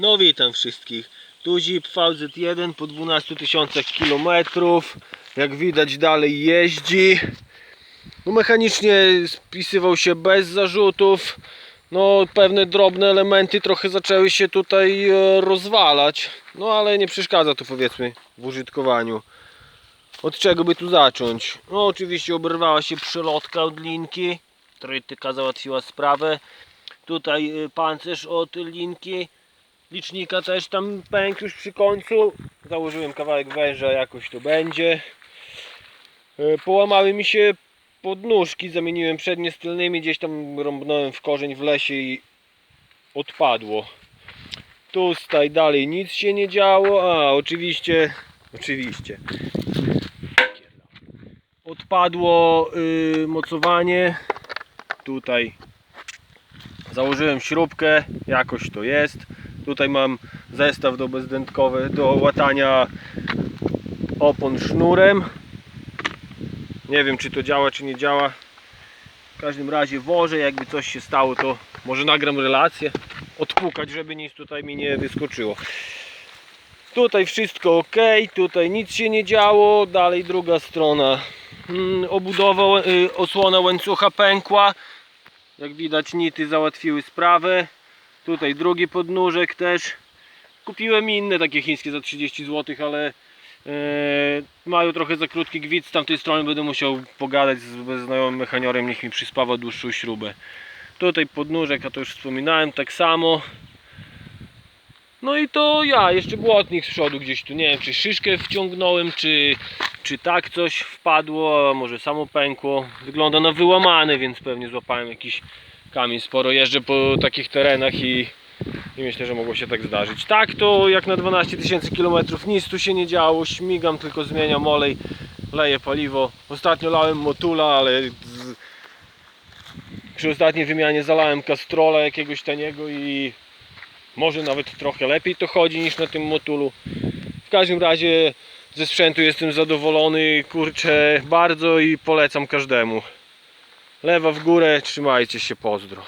No witam wszystkich. Tu Jeep VZ1 po 12 tysiącach kilometrów. Jak widać dalej jeździ. No mechanicznie spisywał się bez zarzutów. No pewne drobne elementy trochę zaczęły się tutaj e, rozwalać. No ale nie przeszkadza to powiedzmy w użytkowaniu. Od czego by tu zacząć? No oczywiście oberwała się przelotka od linki. Trytyka załatwiła sprawę. Tutaj y, pancerz od linki. Licznika też tam pękł już przy końcu. Założyłem kawałek węża, jakoś to będzie. Y, Połamały mi się podnóżki, zamieniłem przednie z tylnymi, gdzieś tam rąbnąłem w korzeń w lesie i odpadło. Tutaj dalej nic się nie działo. A, oczywiście, oczywiście. Odpadło y, mocowanie. Tutaj założyłem śrubkę, jakoś to jest. Tutaj mam zestaw do bezdętkowy, do łatania opon sznurem. Nie wiem czy to działa czy nie działa. W każdym razie wożę, jakby coś się stało to może nagram relację. Odpukać, żeby nic tutaj mi nie wyskoczyło. Tutaj wszystko ok, tutaj nic się nie działo. Dalej druga strona. Mm, Obudowa, y, osłona łańcucha pękła. Jak widać nity załatwiły sprawę. Tutaj drugi podnóżek też. Kupiłem inne takie chińskie za 30 zł, ale e, mają trochę za krótki gwint. Z tamtej strony będę musiał pogadać z znajomym mechaniorem, niech mi przyspawa dłuższą śrubę. Tutaj podnóżek, a to już wspominałem, tak samo. No i to ja, jeszcze błotnik z przodu gdzieś tu, nie wiem czy szyszkę wciągnąłem, czy, czy tak coś wpadło, może samo pękło. Wygląda na wyłamane, więc pewnie złapałem jakiś kamień. Sporo jeżdżę po takich terenach i, i myślę, że mogło się tak zdarzyć. Tak to jak na 12 tysięcy kilometrów nic tu się nie działo, śmigam, tylko zmieniam olej, leję paliwo. Ostatnio lałem motula, ale z... przy ostatniej wymianie zalałem kastrola jakiegoś taniego i może nawet trochę lepiej to chodzi niż na tym motulu. W każdym razie ze sprzętu jestem zadowolony, kurczę, bardzo i polecam każdemu. Lewa w górę, trzymajcie się, pozdro.